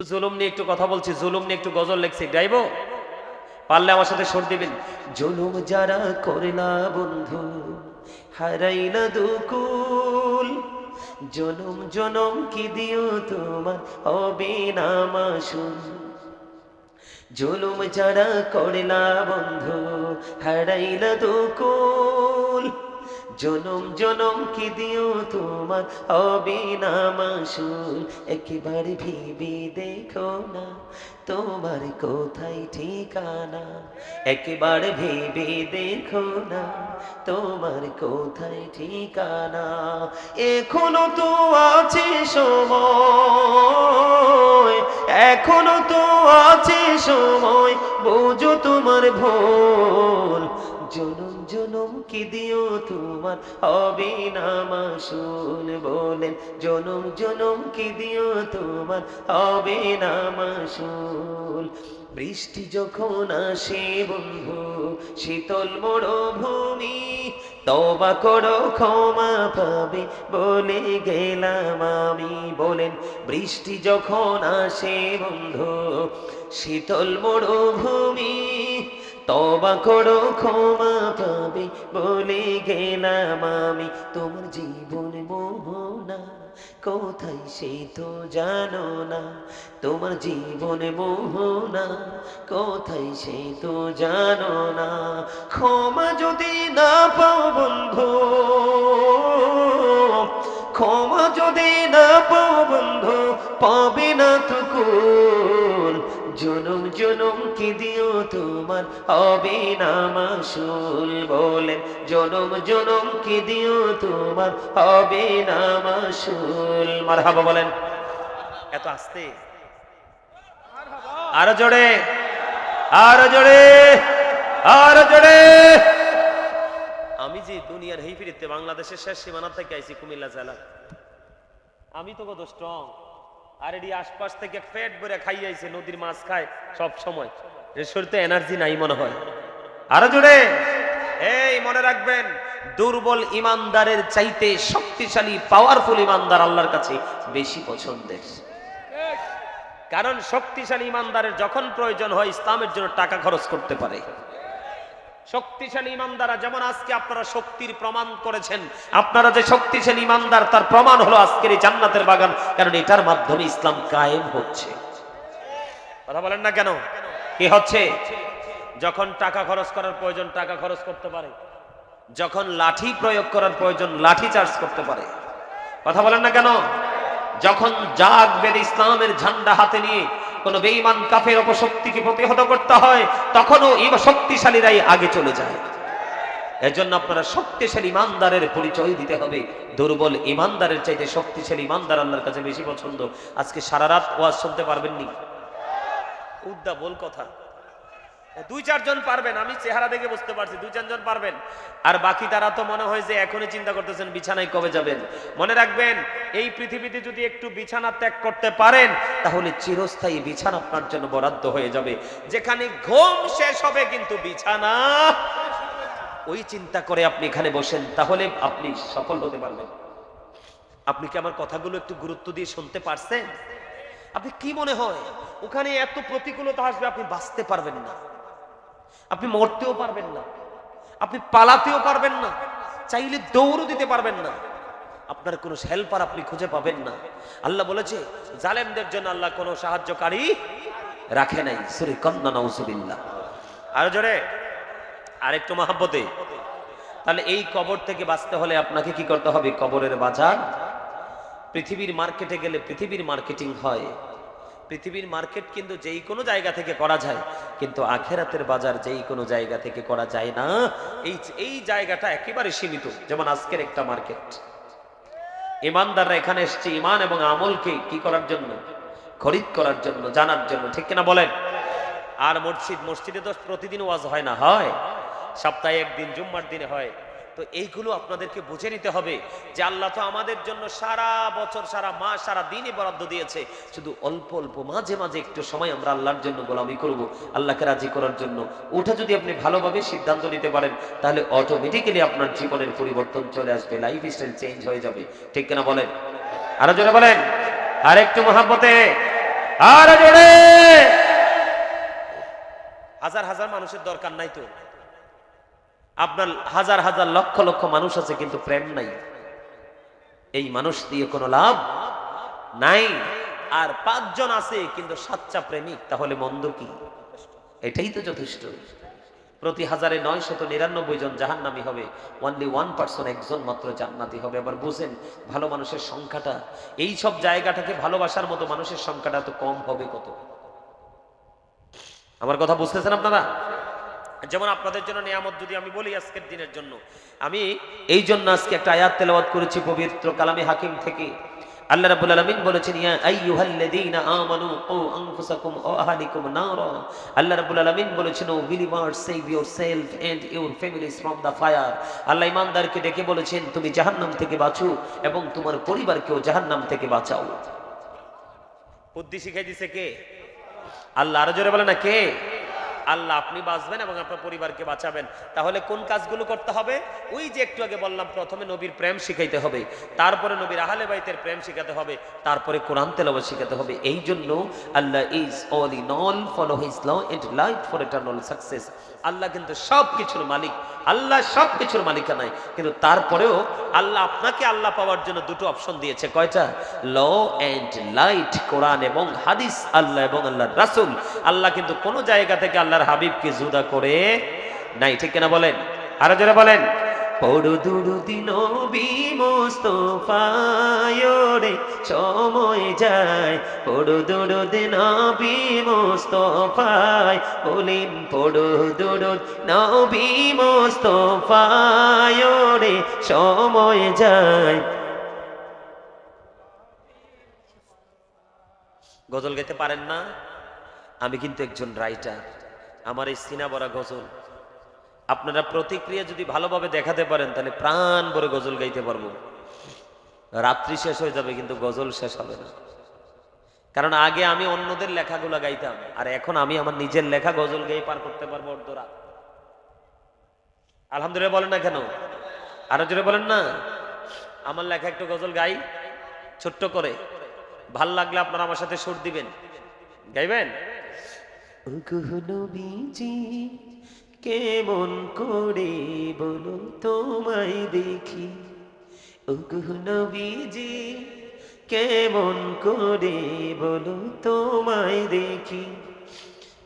জুলুম নিয়ে একটু কথা বলছি, জুলুম নিয়ে একটু গজল লেখছি, গাইবো? পারলে আমার সাথে সুর দিবেন। জুলুম যারা করলা বন্ধু হারাইলা দুকুল। জনম জনম কি দিও তোমার হবে না জুলুম যারা করলা বন্ধু হারাইলা দুকুল। জনম জনম কি দিও তোমার? মাসুল একেবারে ভেবে দেখো না তোমার কোথায় ঠিকানা। একেবারে ভেবে দেখো না তোমার কোথায় ঠিকানা। এখনও তো আছে সময়, এখনও তো আছে সময়, বোঝো তোমার ভোল। জনম জনম কি দিও তোমার? হবে না বলেন জনম জনম কি দিও তোমার? হবে না বৃষ্টি যখন আসে বন্ধু, শীতল মরুভূমি, তবা করো, ক্ষমা পাবে বলে গেলাম আমি বলেন, বৃষ্টি যখন আসে বন্ধু, শীতল মরুভূমি তবা করো, ক্ষমা পাবে বলে গেলাম আমি। তোমার জীবন মোহনা কোথায় সে তো জানো না। তোমার জীবন মোহনা কোথায় সে তো জানো না। ক্ষমা যদি না পাও বন্ধু, ক্ষমা যদি না পাও বন্ধু, পাবে না তো জনম জনম কি দিও তোমার? হবে না মাসুল বলেন জনম জনম কি দিও তোমার? হবে না মাসুল মারহাবা বলেন। এত আস্তে। আরও জোরে। আরও জোরে। আরও জোরে। আমি যে দুনিয়ার হেই ফিরিতে বাংলাদেশের শেষ সীমানা থেকে আইছি কুমিল্লা জেলা আমি তো কত স্ট্রং আর এটি আশপাশ থেকে পেট ভরে খাইয়াইছে, নদীর মাছ খায় সব সময়। এর শরীরে এনার্জি নাই মনে হয়। আরও জুড়ে এই মনে রাখবেন, দুর্বল ইমানদারের চাইতে শক্তিশালী পাওয়ারফুল ইমানদার আল্লাহর কাছে বেশি পছন্দের। কারণ শক্তিশালী ইমানদারের যখন প্রয়োজন হয়, ইসলামের জন্য টাকা খরচ করতে পারে। শক্তিশালী ইমানদারা যেমন আজকে আপনারা শক্তির প্রমাণ করেছেন। আপনারা যে শক্তিশালী ইমানদার, তার প্রমাণ হলো আজকের এই জান্নাতের বাগান, কারণ এটার মাধ্যমে ইসলাম কায়েম হচ্ছে। কথা বলেন না কেন? কি হচ্ছে? যখন টাকা খরচ করার প্রয়োজন, টাকা খরচ করতে পারে। যখন লাঠি প্রয়োগ করার প্রয়োজন, লাঠি চার্জ করতে পারে। কথা বলেন না কেন? যখন জাগ বেদ ইসলামের ঝান্ডা হাতে নিয়ে কোন বেঈমান কাফের অপশক্তিকে প্রতিহত করতে হয়, তখনও এই শক্তিশালীরাই আগে চলে যায়। এজন্য আপনারা শক্তিশালী ইমানদারের পরিচয় দিতে হবে। দুর্বল ইমানদারের চাইতে শক্তিশালী ইমানদার আল্লাহর কাছে বেশি পছন্দ। আজকে সারা রাত ওয়াজ শুনতে পারবেননি। উদ্দা বল কথা। দুই চারজন পারবেন, আমি চেহারা দেখে বুঝতে পারছি, দুই চারজন পারবেন। আর বাকি তারা তো মনে হয় যে এখনই চিন্তা করতেছেন বিছানায় কবে যাবেন। মনে রাখবেন, এই পৃথিবীতে যদি একটু বিছানা ত্যাগ করতে পারেন, তাহলে চিরস্থায়ী বিছানা আপনার জন্য বরাদ্দ হয়ে যাবে। যেখানে ঘুম শেষ হবে, কিন্তু বিছানা ওই চিন্তা করে আপনি এখানে বসেন, তাহলে আপনি সফল হতে পারবেন। আপনি কি আমার কথাগুলো একটু গুরুত্ব দিয়ে শুনতে পারছেন? আপনি কি মনে হয়, ওখানে এত প্রতিকূলতা আসবে, আপনি বাঁচতে পারবেন না। আপনি মরতেও পারবেন না। আপনি পালাতেও পারবেন না। চাইলে দৌড়ও দিতে পারবেন না। আপনার কোনো হেল্পার আপনি খুঁজে পাবেন না। আল্লাহ বলেছে, জালেমদের জন্য আল্লাহ কোনো সাহায্যকারী রাখে নাই। সুরে কন্দা আর জোরে আরেকটু মহাব্বতে। তাহলে এই কবর থেকে বাঁচতে হলে আপনাকে কি করতে হবে? কবরের বাজার। পৃথিবীর মার্কেটে গেলে পৃথিবীর মার্কেটিং হয়। পৃথিবীর মার্কেট কিন্তু যেই কোনো জায়গা থেকে করা যায়, কিন্তু আখেরাতের বাজার যেই কোনো জায়গা থেকে করা যায় না। এই এই জায়গাটা একেবারে সীমিত, যেমন আজকের একটা মার্কেট। ইমানদাররা এখানে এসছে, ইমান এবং আমলকে কি করার জন্য? খরিদ করার জন্য, জানার জন্য, ঠিক কিনা বলেন? আর মসজিদ, মসজিদে তো প্রতিদিন ওয়াজ হয় না, হয়। সপ্তাহে একদিন, জুম্মার দিনে হয়। তো এইগুলো আপনাদেরকে বুঝে নিতে হবে যে আল্লাহ তো আমাদের জন্য সারা বছর, সারা মাস, সারা দিনই বরাদ্দ দিয়েছে। শুধু অল্প অল্প, মাঝে মাঝে একটু সময় আমরা আল্লাহর জন্য গোলামি করব, আল্লাহকে রাজি করার জন্য। ওটা যদি আপনি ভালোভাবে সিদ্ধান্ত নিতে পারেন, তাহলে অটোমেটিক্যালি আপনার জীবনের পরিবর্তন চলে আসবে লাইফ স্টাইল চেঞ্জ হয়ে যাবে। ঠিক কিনা বলেন? আরও জোরে বলেন? আর একটু মহাব্বতে? আর জোরে! হাজার হাজার মানুষের দরকার নাই তো। আপনার হাজার হাজার লক্ষ লক্ষ মানুষ আছে, কিন্তু প্রেম নাই। এই মানুষ দিয়ে কোনো লাভ নাই। আর পাঁচজন আছে, কিন্তু সাচ্চা প্রেমিক, তাহলে মন্দ কি? এটাই তো যথেষ্ট। প্রতি হাজারে নয় শত নিরানব্বই জন জাহান্নামি হবে। অনলি ওয়ান পার্সন একজন মাত্র জান্নাতি হবে। আবার বুঝেন, ভালো মানুষের সংখ্যাটা, এই সব জায়গাটাকে ভালোবাসার মতো মানুষের সংখ্যাটা তো কম হবে কত? আমার কথা বুঝতেছেন আপনারা? যেমন আপনাদের জন্য নিয়ামত যদি আমি বলি আজকের দিনের জন্য, আমি এই জন্য আজকে একটা আয়াত তেলাওয়াত করেছি পবিত্র কালামে হাকিম থেকে। আল্লাহ রাব্বুল আলামিন বলেছেন, ইয়া আইয়ুহাল্লাযীনা আমানু ও আনফুসাকুম ও আহলিকুম আল্লাহ রাব্বুল আলামিন বলেছেন, O believers save yourself and your families from the fire. Allah ইমানদারকে ডেকে বলেছেন, তুমি জাহান্নাম থেকে বাঁচো এবং তোমার পরিবারকেও জাহান্নাম থেকে বাঁচাও। বুদ্ধি শিখাই দিছে কে? আল্লাহ আরও জোরে বলে না কে? আল্লাহ আপনি বাঁচবেন এবং আপনার পরিবারকে বাঁচাবেন। তাহলে কোন কাজগুলো করতে হবে? ওই যে একটু আগে বললাম, প্রথমে নবীর প্রেম শিখাইতে হবে। তারপরে নবীর আহলে বাইতের প্রেম শিখাতে হবে। তারপরে কোরআন তেলাওয়াত শিখাতে হবে। এই জন্য Allah is all in all follow his and life for eternal success Allah কিন্তু সব কিছুর মালিক। আল্লাহ সব কিছুর মালিকা নাই কিন্তু তারপরেও আল্লাহ আপনাকে আল্লাহ পাওয়ার জন্য দুটো অপশন দিয়েছে। কয়টা? ল এন্ড লাইট কোরআন এবং হাদিস আল্লাহ এবং আল্লাহ রাসুল। আল্লাহ কিন্তু কোনো জায়গা থেকে আল্লাহর হাবিবকে জুদা করে নাই। ঠিক কিনা বলেন? আরও যারা বলেন। পড়ু দুরু দিন বিমস্তফায়রে সময় যায়। পড়ু দুরু দিন বিমস্তফায় বলেন পড়ু দুরু নবিমস্তফায়রে সময় যায়। গজল গাইতে পারেন না? আমি কিন্তু একজন রাইটার আমার এই সিনা বরা গজল আপনারা প্রতিক্রিয়া যদি ভালোভাবে দেখাতে পারেন, তাহলে প্রাণ ভরে গজল গাইতে পারব। রাত্রি শেষ হয়ে যাবে, কিন্তু গজল শেষ হবে না। কারণ আগে আমি অন্যদের লেখাগুলো গাইতাম, আর এখন আমি আমার নিজের লেখা গজল গাই পার করতে পারব অর্ধরাত। আলহামদুলিল্লাহ বলেন না কেন? আরও জোরে বলেন না? আমার লেখা একটু গজল গাই, ছোট্ট করে। ভালো লাগলে আপনারা আমার সাথে সুর দিবেন। গাইবেন? কেমন করে বলো তোমায় দেখি? নবীজি, কেমন করে বলো তোমায় দেখি?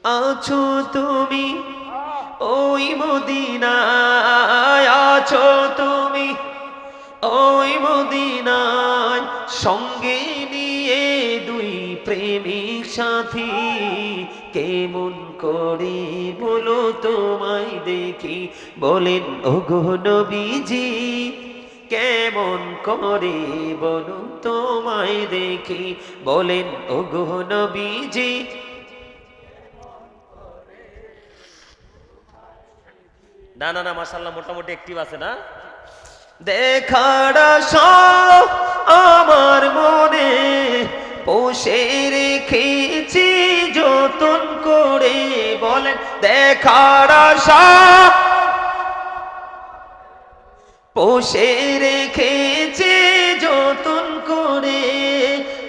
আছো তুমি ওই মদিনায়, আছো তুমি ওই মদিনায় সঙ্গে নিয়ে দুই প্রেমিক সাথী কেমন করে বলো তোমায় দেখি। বলেন ওগো নবীজি কেমন করে বলো তোমায় দেখি। বলেন ওগো নবীজি। না না না মাসাল্লাহ মোটামুটি একটিভ আছে না? দেখার আমার মনে পোষে রেখেছি যতন করে বলেন, দেখার আশা। পোষে রেখেছে যতন করে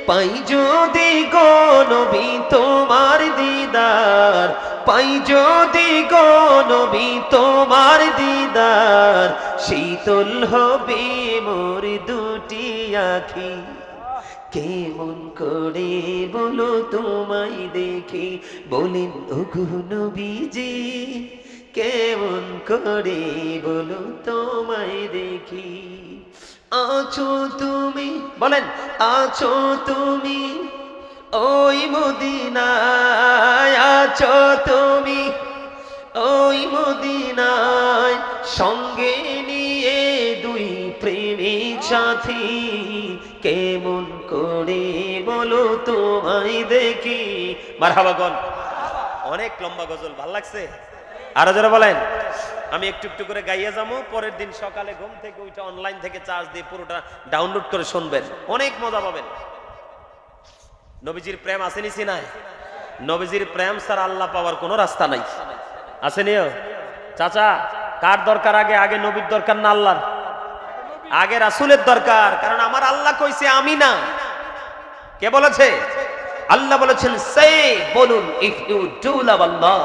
পাই যদি গনবি তোমার দিদার, পাই যদি গনবি তোমার দিদার, শীতল হবে মোর দুটি আখি। কেমন করে বলো তোমায় দেখি? বলেন, ওগো নবীজি, কেমন করে বলো তোমায় দেখি? আছো তুমি, বলেন, আছো তুমি ওই মদিনায়, আছো তুমি ওই মদিনায় সঙ্গে দুই প্রেমিক সাথী, কেমন করে বলো তোমায় দেখি? মারহাবাগন অনেক লম্বা গজল, ভালো লাগছে? আরও যারা বলেন। আমি একটু একটু করে গাইয়ে যাব, পরের দিন সকালে ঘুম থেকে ওইটা অনলাইন থেকে চার্জ দিয়ে পুরোটা ডাউনলোড করে শুনবেন। অনেক মজা পাবেন। নবীজির প্রেম আসেনি সিনায় নবীজির প্রেম স্যার আল্লাহ পাওয়ার কোনো রাস্তা নাই। আসেনিও? চাচা, কার দরকার আগে? আগে নবীর দরকার না আল্লাহর? আগে রাসুলের দরকার, কারণ আমার আল্লাহ কইছে আমি না কে বলেছে? আল্লাহ বলেছেন সে বলুন if you do love Allah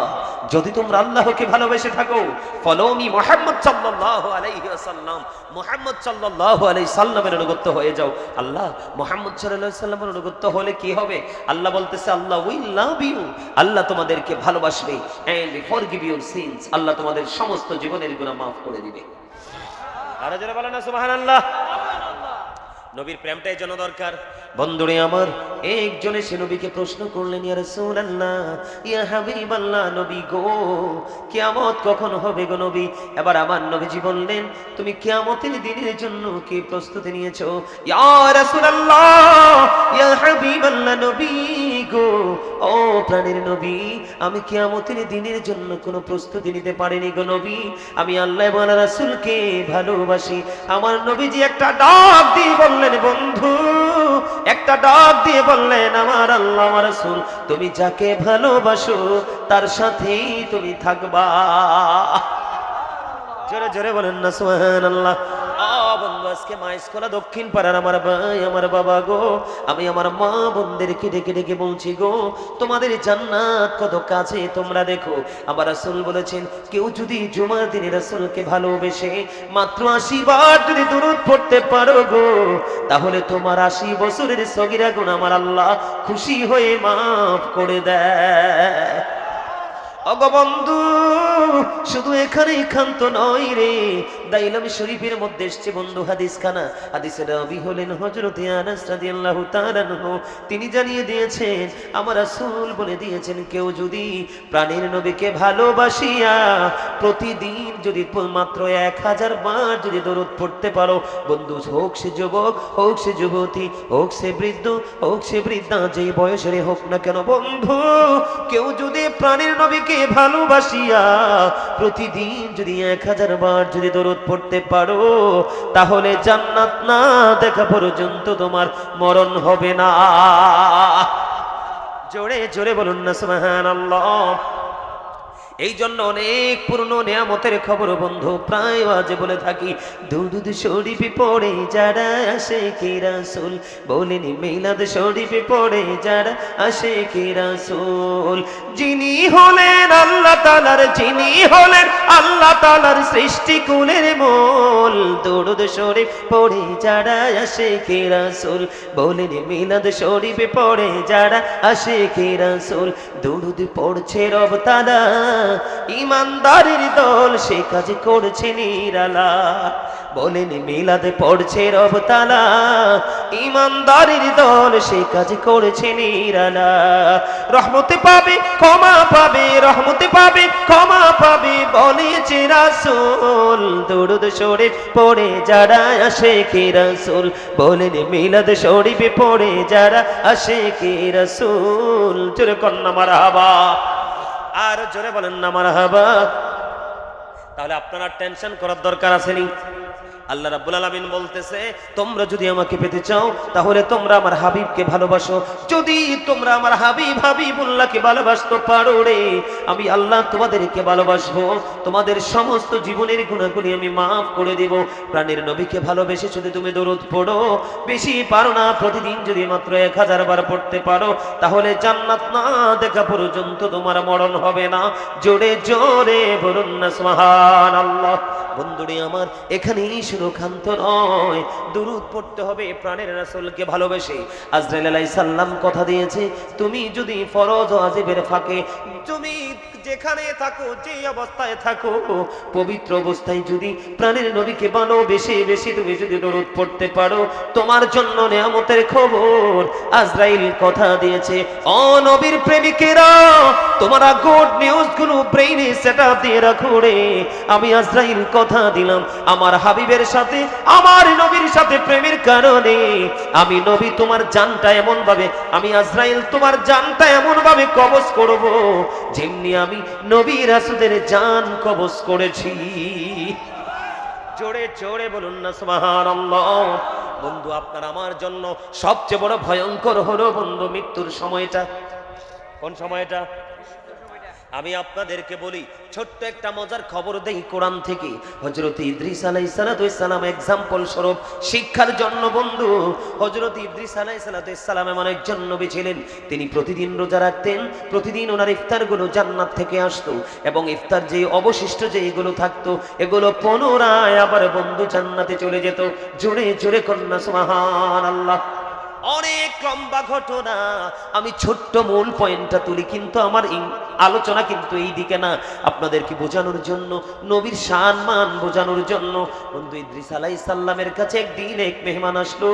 যদি তোমরা আল্লাহকে ভালোবেসে থাকো, ফলোমি মোহাম্মদ সাল্লাল্লাহু আলাইহি ওয়াসাল্লাম, মোহাম্মদ সাল্লাল্লাহু আলাইহি সাল্লামের অনুগত হয়ে যাও। আল্লাহ মোহাম্মদ সাল্লাল্লাহু সাল্লামের অনুগত হলে কি হবে? আল্লাহ বলতেছে, আল্লাহ উই লাভ ইউ আল্লাহ তোমাদেরকে ভালোবাসবে। And forgive your sins Allah তোমাদের সমস্ত জীবনের গুনাহ maaf করে দিবে। আরও যারা বলেন না, সুবহানাল্লাহ। নবীর প্রেমটাই যেন দরকার। বন্ধুরে আমার, একজনে সে নবীকে প্রশ্ন করলেন, ইয়া রাসূলুল্লাহ, ইয়া হাবিবাল্লাহ, নবী গো, কিয়ামত কখন হবে গো নবী? এবার আমার নবীজি বললেন, তুমি কিয়ামতের দিনের জন্য কি প্রস্তুতি নিয়েছো? ইয়া রাসূলুল্লাহ, ইয়া হাবিবাল্লাহ, নবী গো, ও প্রাণের নবী, আমি কিয়ামতের দিনের জন্য কোনো প্রস্তুতি নিতে পারিনি গো নবী। আমি আল্লাহ আল্লাহ ভালোবাসি। আমার নবীজি একটা ডাক দিয়ে বললেন, বন্ধু, একটা ডাক দিয়ে বললেন, আমার আল্লাহ রাসূল, তুমি যাকে ভালোবাসো, তার সাথেই তুমি থাকবা। জোরে জোরে বলেন না, সুবহানাল্লাহ। আ বন্ধু, আজকে মাইসকলা দক্ষিণ পাড়ার আমার ভাই, আমার বাবা গো। আমি আমার মা বোনদেরকে ডেকে ডেকে বলছি গো, তোমাদের জান্নাত কত কাছে তোমরা দেখো। আমার রাসূল বলেছেন, কেউ যদি জুমার দিনে রাসূলকে ভালোবেসে মাত্র আশি বার যদি দূরত পড়তে পারো গো, তাহলে তোমার আশি বছরের সগিরা গুণ আমার আল্লাহ খুশি হয়ে মাফ করে দেয়। অগবন্ধু শুধু এখানে ক্ষান্ত নয় রে। দাইলাম শরীফের মধ্যে এসছে বন্ধু হাদিস খানা হাদিসের রবি হলেন হজরত আনাস রাদিয়াল্লাহু তাআলা আনহু। তিনি জানিয়ে দিয়েছেন, আমার রাসূল বলে দিয়েছেন, কেউ যদি প্রাণের নবীকে ভালোবাসিয়া প্রতিদিন যদি মাত্র এক হাজার বার যদি দরদ পড়তে পারো, বন্ধু হোক সে যুবক, হোক সে যুবতী, হোক সে বৃদ্ধ, হোক সে বৃদ্ধা, যেই বয়সের হোক না কেন বন্ধু, কেউ যদি প্রাণের নবীকে ভালোবাসিয়া, প্রতিদিন যদি এক হাজার বার যদি দরদ পড়তে পারো, তাহলে জান্নাত না দেখা পর্যন্ত তোমার মরণ হবে না। জোরে জোরে বলুন না, সুবহানাল্লাহ। এই জন্য অনেক পূর্ণ নিয়ামতের খবর বন্ধু, প্রায় আজ বলে থাকি দুধ শরীফে পড়ে যারা আসে কে রাসুল? বলেনি মিলাদ শরীফে পড়ে যারা আসে কে রাসুল? যিনি হলেন আল্লাহ তালার যিনি হলেন আল্লাহ তালার সৃষ্টি কুলের মোল। দুরুদ শরীফ পড়ে যারা আসে কে রাসুল? বলেনি মিলাদ শরীফে পড়ে যারা আসে কে রাসুল? দুরুদ পড়ছে রব তালা ইমানদারের দল, সে কাজ করছে নিরালা। বলেন, মিলাদ পড়ছে রব তালা ইমানদারের দল, সে কাজ করছে নিরালা। রহমতে পাবে, ক্ষমা পাবে, রহমতে পাবে, ক্ষমা পাবে, বলেছে রাসুল। দুরুদ শরীফ পড়ে যারা আসে কে রাসুল? বলেন, মিলাদ শরীফে পড়ে যারা আসে কে রাসুল? জোরে কন্যা মারা আর জোরে বলেন না মারা তাহলে আপনারা টেনশন করার দরকার আসেনি। আল্লাহ রাব্বুল আলামিন বলতেছে, তোমরা যদি আমাকে পেতে চাও, তাহলে তোমরা আমার হাবিবকে ভালোবাসো। যদি তোমরা আমার হাবিব হাবিবুল্লাহকে ভালোবাসতে পারো রে, আমি আল্লাহ তোমাদেরকে ভালোবাসবো। তোমাদের সমস্ত জীবনের গুণাগুলি আমি মাফ করে দেব। প্রাণের নবীকে ভালোবেসে যদি তুমি দরুদ পড়ো, বেশি পারো না, প্রতিদিন যদি মাত্র এক হাজার বার পড়তে পারো, তাহলে জান্নাত না দেখা পর্যন্ত তোমার মরণ হবে না। জোরে জোরে বলুন না সুবহান আল্লাহ বন্ধুরে আমার, এখানেই শুধু নয়। পড়তে হবে প্রাণের ভালোবেসে। আজরাইল আলাইহিস সালাম কথা দিয়েছে, তুমি যদি ফরজ ফাঁকে, তুমি যেখানে থাকো, যে অবস্থায় থাকো, পবিত্র অবস্থায় যদি প্রাণের নবীকে বেশি তুমি যদি পড়তে পারো, তোমার জন্য নিয়ামতের খবর। আজরাইল কথা দিয়েছে ও নবীর প্রেমিকেরা, তোমরা গুড নিউজগুলো ব্রেইনে সেট দিয়ে রাখো রে। আমি আজরাইল কথা দিলাম, আমার হাবিবের সাথে, আমার নবীর সাথে প্রেমের কারণে। আমি নবী, তোমার জানটা এমন ভাবে আমি আজরাইল, তোমার জানটা এমন ভাবে কবজ করব যেমনি আমি নবী রাসুদের জান কবজ করেছি। জোরে জোরে বলুন না, সুবহানাল্লাহ। বন্ধু, আপনার আমার জন্য সবচেয়ে বড় ভয়ঙ্কর হলো বন্ধু, মৃত্যুর সময়টা। কোন সময়টা? আমি আপনাদেরকে বলি, ছোট্ট একটা মজার খবর দেই কোরআন থেকে। হজরত ইদ্রিস আলাই সালাম এক্সাম্পল স্বরূপ, শিক্ষার জন্য বন্ধু। হজরত ইদ্রিস আলাই সালাম এমন একজন নবী ছিলেন, তিনি প্রতিদিন রোজা রাখতেন, প্রতিদিন ওনার ইফতারগুলো জান্নাত থেকে আসতো এবং ইফতার যে অবশিষ্ট যেগুলো থাকতো, এগুলো পুনরায় আবার বন্ধু জান্নাতে চলে যেত। জোরে জোরে কন্যা সুবহান আল্লাহ অনেক লম্বা ঘটনা। আমি ছোট্ট মূল পয়েন্টটা তুলি, কিন্তু আমার আলোচনা কিন্তু এই দিকে না। আপনাদেরকে বোঝানোর জন্য, নবীর সম্মান বোঝানোর জন্য বন্ধু ইদ্রিস আলাই সাল্লামের কাছে একদিন এক মেহমান আসলো।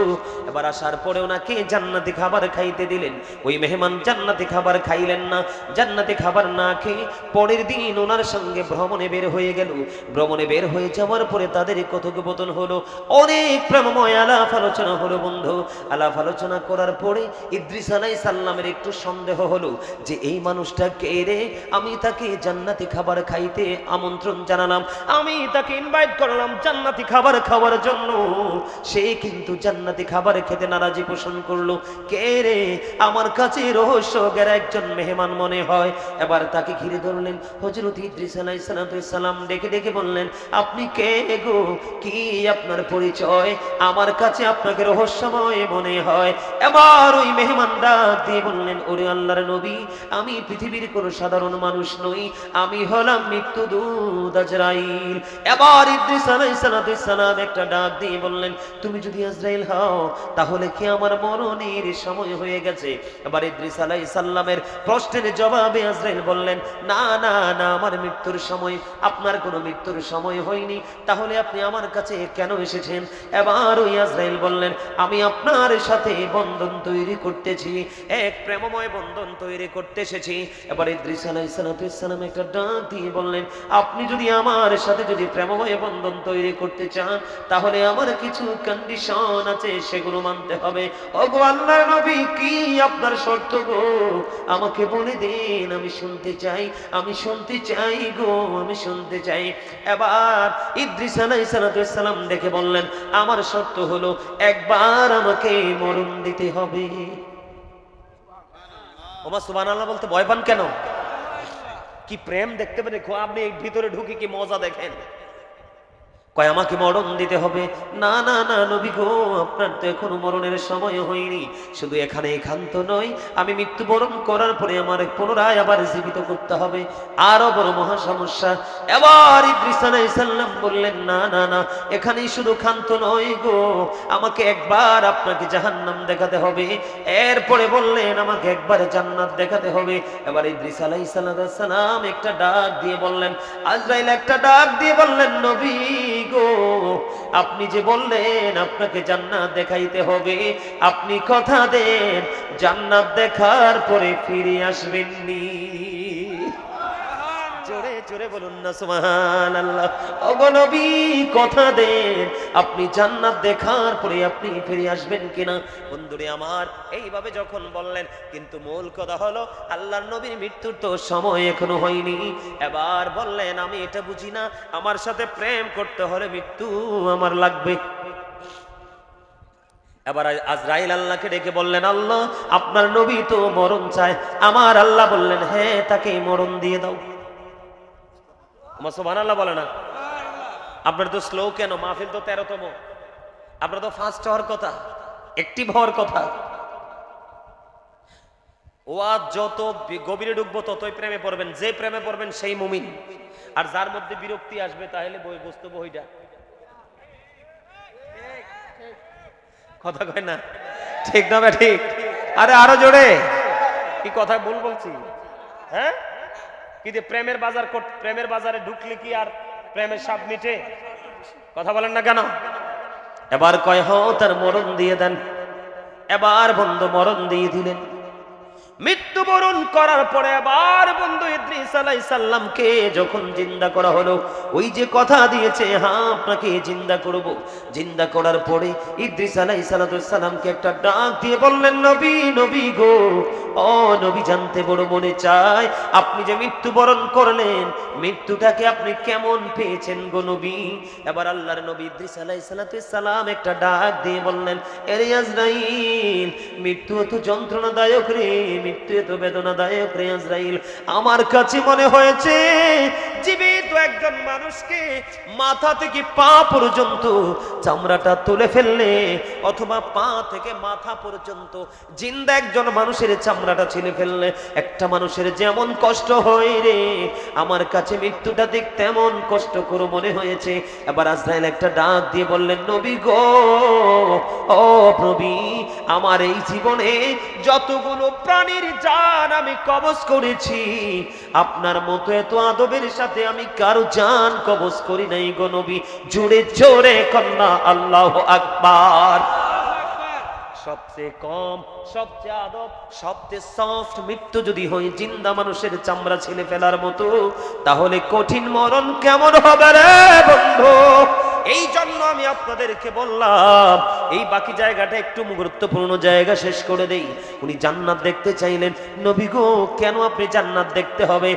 এবার আসার পরে ওনাকে জান্নাতি খাবার খাইতে দিলেন? ওই মেহমান জান্নাতি খাবার খাইলেন না। জান্নাতি খাবার না খেয়ে পরের দিন ওনার সঙ্গে ভ্রমণে বের হয়ে গেল। ভ্রমণে বের হয়ে যাওয়ার পরে তাদের কথোপকথন হলো। অনেক প্রেমময় আলাপ আলোচনা হলো বন্ধু। আলাপ আলোচনা করার পরে ইদ্রিস আলাই সাল্লামের একটু সন্দেহ হলো যে, এই মানুষটা কে রে? আমি তাকে জান্নাতি খাবার খাইতে আমন্ত্রণ জানালাম। আমি তাকে ইনভাইট করলাম জান্নাতি খাবার খাওয়ার জন্য। সে কিন্তু জান্নাতি খাবার খেতে নারাজি পোষণ করল। কে রে? আমার কাছে রহস্য গের একজন মেহমান মনে হয়। এবার তাকে ঘিরে ধরলেন। হজরত ইদ্রিস আলাই সালাম ডেকে ডেকে বললেন, আপনি কে গো? কি আপনার পরিচয়? আমার কাছে আপনাকে রহস্যময় মনে হয়। এবার ওই মেহমান ডাক দিয়ে বললেন, ওরে আল্লাহর নবী, আমি পৃথিবীর কোনো সাধারণ মানুষ নই, আমি হলাম মৃত্যু দূত আজরাইল। এবার ইদ্রিস একটা ডাক দিয়ে বললেন, তুমি যদি আজরাইল হও, তাহলে কি আমার মরণের সময় হয়ে গেছে? এবার ইদ্রিস আলাইহিস সালামের প্রশ্নের জবাবে আজরাইল বললেন, না না না, আমার মৃত্যুর সময়, আপনার কোনো মৃত্যুর সময় হয়নি। তাহলে আপনি আমার কাছে কেন এসেছেন? এবার ওই আজরাইল বললেন, আমি আপনার সাথে বন্ধন তৈরি করতেছি, এক প্রেমময় বন্ধন তৈরি করতে এসেছি। এবার ইদ্রিস সালাম একটা ডাক দিয়ে বললেন, আপনি যদি আমার সাথে যদি প্রেমময় বন্ধন তৈরি করতে চান, তাহলে আমার কিছু কন্ডিশন আছে, সেগুলো মানতে হবে। কি আপনার শর্ত গো? আমাকে বলে দিন, আমি শুনতে চাই, আমি শুনতে চাই গো, আমি শুনতে চাই। এবার ইদ্রিস দেখে বললেন, আমার শর্ত হলো, একবার আমাকে মরণ দিতে হবে। ওমা সুবহানাল্লাহ বলতে ভয় পান কেন? কি প্রেম দেখতে পেরে আপনি ভিতরে ঢুকে কি মজা দেখেন? কয়, আমাকে মরণ দিতে হবে? না না না, নবী গো, আপনার তো এখনও মরণের সময় হয়নি। শুধু এখানে একান্ত নয় আমি মৃত্যুবরণ করার পরে আমার পুনরায় আবার জীবিত করতে হবে। আরও বড় মহা সমস্যা এবার ইদ্রিস আলাইহিস বললেন, না না না, এখানেই শুধু ক্ষান্ত নয় গো, আমাকে একবার আপনাকে জাহান্নাম দেখাতে হবে। এরপরে বললেন, আমাকে একবার জান্নাত দেখাতে হবে। এবার ইদ্রিস আলাইহিস সালাম একটা ডাক দিয়ে বললেন, আজরাইল একটা ডাক দিয়ে বললেন, নবী গো, আপনি যে বললেন আপনাকে জান্নাত দেখাইতে হবে, আপনি কথা দেন, জান্নাত দেখার পরে ফিরে আসবেননি। জোরে বলুন না সুবহান আল্লাহ নবী, কথা দেন। আপনি জান্নাত দেখার পরে আপনি ফিরে আসবেন কিনা? বন্ধুরে আমার, এইভাবে যখন বললেন, কিন্তু মূল কথা হলো, আল্লাহর নবীর মৃত্যুর তো সময় এখনও হয়নি। এবার বললেন, আমি এটা বুঝি না, আমার সাথে প্রেম করতে হলে মৃত্যু আমার লাগবে। এবার আজরাইল আল্লাহকে ডেকে বললেন, আল্লাহ, আপনার নবী তো মরণ চায়। আমার আল্লাহ বললেন হ্যাঁ তাকে মরণ দিয়ে দাও। আমার বলে না। আপনার তো স্লো কেন? মাহফিল তো তেরোতম। আপনার তো ফার্স্ট হওয়ার কথা একটিভ হওয়ার কথা। ও আজ যত গভীরে ঢুকবো ততই প্রেমে পড়বেন। যে প্রেমে পড়বেন সেই মুমিন। আর যার মধ্যে বিরক্তি আসবে তাহলে বই বস্তু বইটা কথা কয় না? ঠিক না ঠিক। আরে আরও জোরে। কি কথা ভুল বলছি? হ্যাঁ? কি যে প্রেমের বাজার প্রেমের বাজারে ঢুকলে কি আর প্রেমের সাপ মিটে? কথা বলেন না কেন? এবার কয়, হ, তার মরণ দিয়ে দেন। এবার বন্ধু মরণ দিয়ে দিলেন। মৃত্যুবরণ করার পরে আবার বন্ধু ইদ্রিস আলাই সাল্লামকে যখন জিন্দা করা হলো, ওই যে কথা দিয়েছে হ্যাঁ আপনাকে জিন্দা করব। জিন্দা করার পরে ইদ্রিস আলাই সালামকে একটা ডাক দিয়ে বললেন, নবী নবী গো। ও নবী, জানতে বড় মনে চায়, আপনি যে মৃত্যুবরণ করলেন, মৃত্যুটাকে আপনি কেমন পেয়েছেন গো নবী? এবার আল্লাহর নবী ইদ্রিস আলাই সালাম একটা ডাক দিয়ে বললেন এরিয়াজ আজরাইল, মৃত্যু তো যন্ত্রণাদায়ক রে মৃত্যু এত বেদনাদায়ক রে আজরাইল। আমার কাছে মনে হয়েছে, জীবিত একজন মানুষকে মাথা থেকে পা পর্যন্ত চামড়াটা তুলে ফেললে, অথবা পা থেকে মাথা পর্যন্ত জিন্দা একজন মানুষের চামড়াটা ছিলে ফেললে, একটা মানুষের যেমন কষ্ট হয় রে, আমার কাছে মৃত্যুটা দিক তেমন কষ্ট করে মনে হয়েছে। এবার আজরাইল একটা ডাক দিয়ে বললেন, নবী গো, ও প্রবি, আমার এই জীবনে যতগুলো প্রাণীর জান আমি কবজ করেছি। আপনার মতো এত আদবের সাথে আমি কারও জান কবজ করি নাই গো জুড়ে জোরে কন্যা, আল্লাহ আকবার। সবচেয়ে কম, সবচেয়ে আদব, সবচেয়ে সফট মৃত্যু যদি হয়, জিন্দা মানুষের চামড়া ছেলে ফেলার মতো, তাহলে কঠিন মরণ কেমন হবে রে বন্ধু? এই জন্য আমি আপনাদেরকে বললাম, এই বাকি জায়গাটা একটু গুরুত্বপূর্ণ জায়গা শেষ করে দেই। উনি জান্নাত দেখতে চাইলেন, নবী গো, কেন আপনি জান্নাত দেখতে হবে?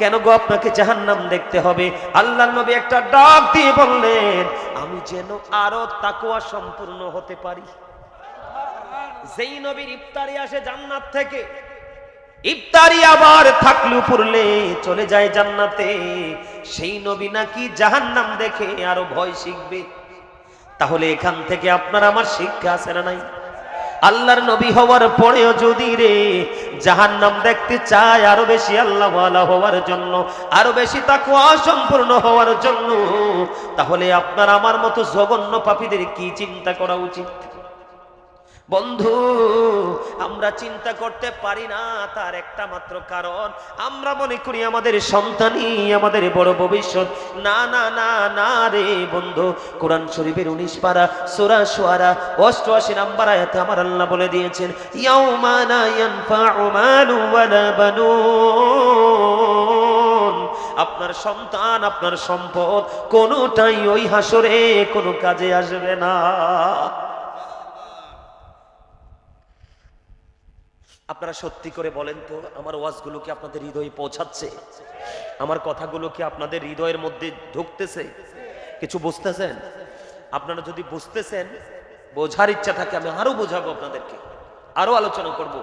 কেন গো আপনাকে জাহান্নাম দেখতে হবে? আল্লাহ নবী একটা ডাক দিয়ে বললেন, আমি যেন আরও তাকুয়া সম্পূর্ণ হতে পারি। যেই নবীর ইফতারি আসে জান্নাত থেকে। ইফতারি আবার থাকলু পড়লে চলে যায় জান্নাতে। সেই নবী নাকি জাহান্নাম দেখে আরও ভয় শিখবে। তাহলে এখান থেকে আপনার আমার শিক্ষা আছে না নাই? আল্লাহর নবী হওয়ার পরেও যদি রে জাহান্নাম দেখতে চায় আরও বেশি আল্লাহ হওয়ার জন্য, আরও বেশি তাকে অসম্পূর্ণ হওয়ার জন্য, তাহলে আপনার আমার মতো জঘন্য পাপীদের কি চিন্তা করা উচিত? বন্ধু, আমরা চিন্তা করতে পারি না তার একটা মাত্র কারণ। আমরা মনে করি আমাদের সন্তানই আমাদের বড় ভবিষ্যৎ। না না না না রে বন্ধু, কোরআন শরীফের উনিশ পারা, সোরা সোয়ারা, অষ্টআশি নাম্বার আয়াতে আমার আল্লাহ বলে দিয়েছেন আপনার সন্তান, আপনার সম্পদ কোনোটাই ওই হাসরে, কোনো কাজে আসবে না। আপনারা সত্যি করে বলেন তো, আমার ওয়াজগুলো কি আপনাদের হৃদয়ে পৌঁছাচ্ছে? আমার কথাগুলো কি আপনাদের হৃদয়ের মধ্যে ঢুকতেছে? কিছু বুঝতেছেন? আপনারা যদি বুঝতেছেন, বোঝার ইচ্ছা থাকে, আমি আরও বোঝাবো আপনাদেরকে, আরও আলোচনা করব।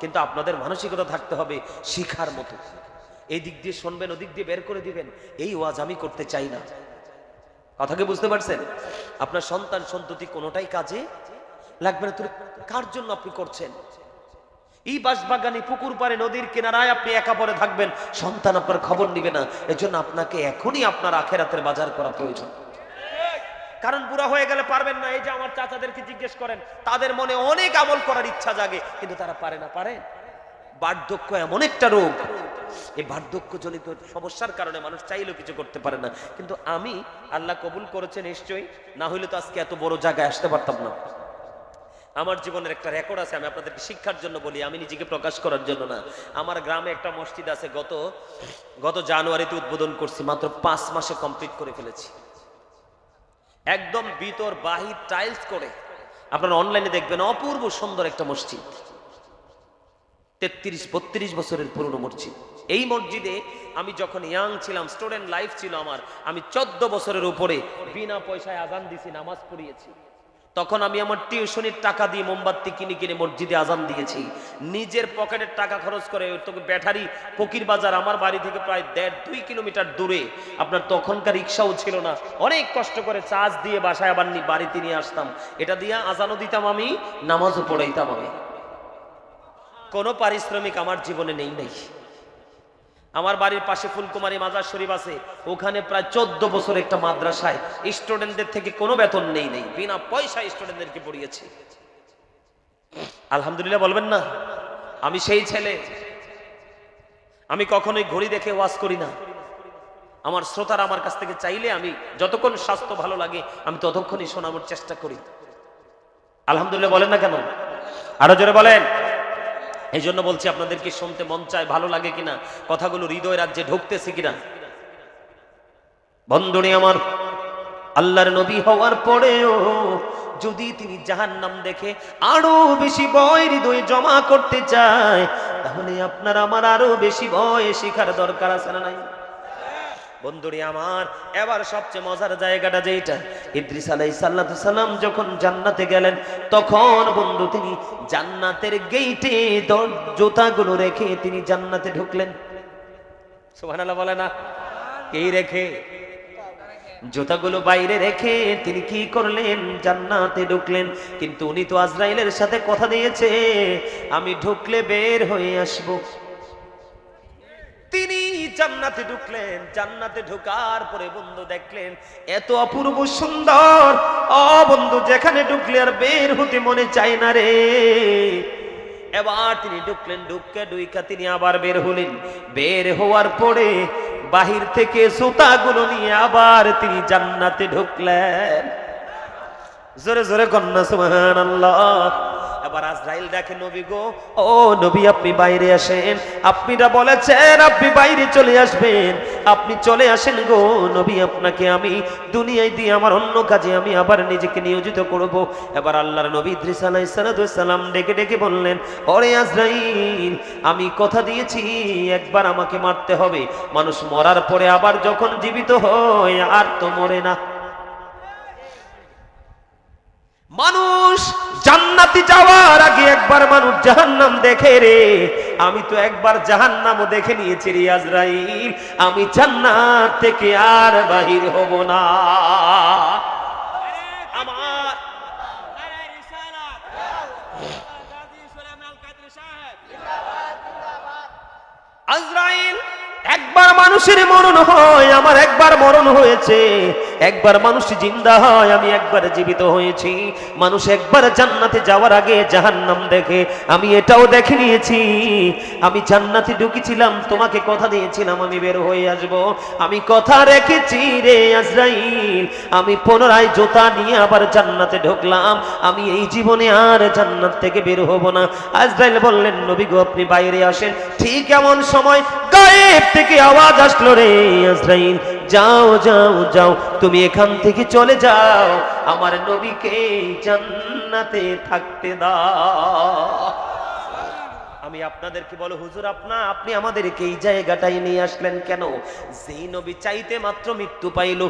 কিন্তু আপনাদের মানসিকতা থাকতে হবে শিখার মতো। এই দিক দিয়ে শুনবেন, ওদিক দিয়ে বের করে দিবেন, এই ওয়াজ আমি করতে চাই না। কথাকে বুঝতে পারছেন? আপনার সন্তান সন্ততি কোনোটাই কাজে লাগবে না। তুই কার জন্য আপনি করছেন? এই বাঁশবাগানে, পুকুর পারে নদীর কিনারায় আপনি একা পরে থাকবেন। সন্তান আপনার খবর নিবে না। এজন্য আপনাকে এখনই আপনার আখের আখেরাতের বাজার করা প্রয়োজন। কারণ বুড়া হয়ে গেলে পারবেন না। এই যে আমার চাচাদেরকে জিজ্ঞেস করেন, তাদের মনে অনেক আমল করার ইচ্ছা জাগে, কিন্তু তারা পারে না, পারে? বার্ধক্য এমন একটা রোগ। এই বার্ধক্য জনিত সমস্যার কারণে মানুষ চাইলেও কিছু করতে পারে না। কিন্তু আমি, আল্লাহ কবুল করেছে নিশ্চয়ই। না হইলে তো আজকে এত বড় জায়গায় আসতে পারতাম না। আমার জীবনের একটা রেকর্ড আছে, আমি আপনাদেরকে শিক্ষার জন্য বলি, আমি নিজেকে প্রকাশ করার জন্য না। আমার গ্রামে একটা মসজিদ আছে, গত গত জানুয়ারিতে উদ্বোধন করছি, মাত্র পাঁচ মাসে কমপ্লিট করে ফেলেছি। একদম ভিতর বাহির টাইলস করে, আপনারা অনলাইনে দেখবেন, অপূর্ব সুন্দর একটা মসজিদ। তেত্রিশ, বত্রিশ বছরের পুরনো মসজিদ। এই মসজিদে আমি যখন ইয়াং ছিলাম স্টুডেন্ট লাইফ ছিল আমার, আমি চোদ্দ বছরের উপরে বিনা পয়সায় আজান দিছি, নামাজ পড়িয়েছি। তখন আমি আমার টিউশনির টাকা দিয়ে মোমবাতি কিনে কিনে মসজিদে আজান দিয়েছি। নিজের পকেটের টাকা খরচ করে তোকে ব্যাটারি ফকির বাজার আমার বাড়ি থেকে প্রায় দেড় দুই কিলোমিটার দূরে। আপনার তখনকার রিক্সাও ছিল না। অনেক কষ্ট করে চার্জ দিয়ে বাসায় আবার নি- বাড়িতে নিয়ে আসতাম। এটা দিয়ে আজানও দিতাম আমি, নামাজও পড়াইতাম আমি। কোনো পারিশ্রমিক আমার জীবনে নেই নেই। আমার বাড়ির পাশে ফুলকুমারী মাজার শরীফ আছে। ওখানে প্রায় চোদ্দ বছর একটা মাদ্রাসায় স্টুডেন্টদের থেকে কোনো বেতন নেই নেই। বিনা পয়সা স্টুডেন্টদেরকে পড়িয়েছি। আলহামদুলিল্লাহ বলবেন না? আমি সেই ছেলে। আমি কখনোই ঘড়ি দেখে ওয়াজ করি না। আমার শ্রোতারা আমার কাছ থেকে চাইলে আমি যতক্ষণ স্বাস্থ্য ভালো লাগে, আমি ততক্ষণই শোনানোর চেষ্টা করি। আলহামদুলিল্লাহ বলেন না কেন? আরও জোরে বলেন। এই জন্য বলছি আপনাদেরকে শুনতে মন চায়, ভালো লাগে কিনা? কথাগুলো হৃদয় রাজ্যে ঢুকতেছে কিনা? বন্ধুনি আমার, আল্লাহর নবী হওয়ার পরেও যদি তিনি জাহান নাম দেখে আরও বেশি ভয় হৃদয়ে জমা করতে চায়, তাহলে আপনার আমার আরও বেশি ভয় শিখার দরকার আছে না নাই? বন্ধুরি আমার, এবার সবচেয়ে মজার জায়গাটা যেটা ইদ্রিস আলাই সাল্লাম যখন জান্নাতে গেলেন, তখন বন্ধু তিনি জান্নাতের গেইটে জুতাগুলো রেখে তিনি জান্নাতে ঢুকলেন। সুবহানাল্লাহ বলে না? এই রেখে? জুতাগুলো বাইরে রেখে তিনি কি করলেন? জান্নাতে ঢুকলেন। কিন্তু উনি তো আজরাইলের সাথে কথা দিয়েছে, আমি ঢুকলে বের হয়ে আসব। তিনি জান্নাতে ঢুকলেন, জান্নাতে ঢোকার পরে বন্ধু দেখলেন, এত অপূর্ব সুন্দর। অ বন্ধু, যেখানে ঢুকলে আর বের হতে মনে চায় না রে। এবার তিনি ঢুকলেন ঢুককে ডুইকা তিনি আবার বের হলেন। বের হওয়ার পরে বাহির থেকে সুতাগুলো নিয়ে আবার তিনি জান্নাতে ঢুকলেন। জোরে জোরে কন্যা সুবহান এবার আজরাইল ডাকে নবী গো, ও নবী, আপনি বাইরে আসেন। আপনিটা বলেছেন, আপনি বাইরে চলে আসবেন। আপনি চলে আসেন গো, নবী, আপনাকে আমি দুনিয়ায় দিয়ে আমার অন্য কাজে আমি আবার নিজেকে নিয়োজিত করব। এবার আল্লাহর নবী আলাইহিস সালাম ডেকে ডেকে বললেন, ওরে আজরাইল, আমি কথা দিয়েছি, একবার আমাকে মারতে হবে। মানুষ মরার পরে আবার যখন জীবিত হয়, আর তো মরে না। মানুষ জান্নাতি যাওয়ার আগে একবার মানুষ জাহান্নাম দেখে রে। আমি তো একবার জাহান্নামও দেখে নিয়েছি রে আজরাইল। আমি জান্নাত থেকে আর বাহির হব না। আমার আজরাইল, একবার মানুষের মরণ হয়, আমার একবার মরণ হয়েছে। একবার মানুষ জিন্দা হয়, আমি একবার জীবিত হয়েছি। মানুষ একবার জান্নাতে যাওয়ার আগে জাহান্নাম দেখে, আমি এটাও দেখে নিয়েছি। আমি জান্নাতে ঢুকেছিলাম, তোমাকে কথা দিয়েছিলাম, আমি বের হয়ে আসব। আমি কথা রেখেছি রে আজরাইল, আমি পুনরায় জোতা নিয়ে আবার জান্নাতে ঢুকলাম। আমি এই জীবনে আর জান্নাত থেকে বের হব না। আজরাইল বললেন, নবী গো, আপনি বাইরে আসেন। ঠিক এমন সময় গায়েব থেকে আওয়াজ আসলো রে আজরাইল। যাও যাও যাও, তুমি এখান থেকে চলে যাও। আমার নবীকে জান্নাতে থাকতে দাও। আমি আপনাদেরকে বলো, হুজুর, আপনা, আপনি আমাদেরকে এই জায়গাটাই নিয়ে আসলেন কেন? যেই নবী চাইতে মাত্র মৃত্যু পাইল।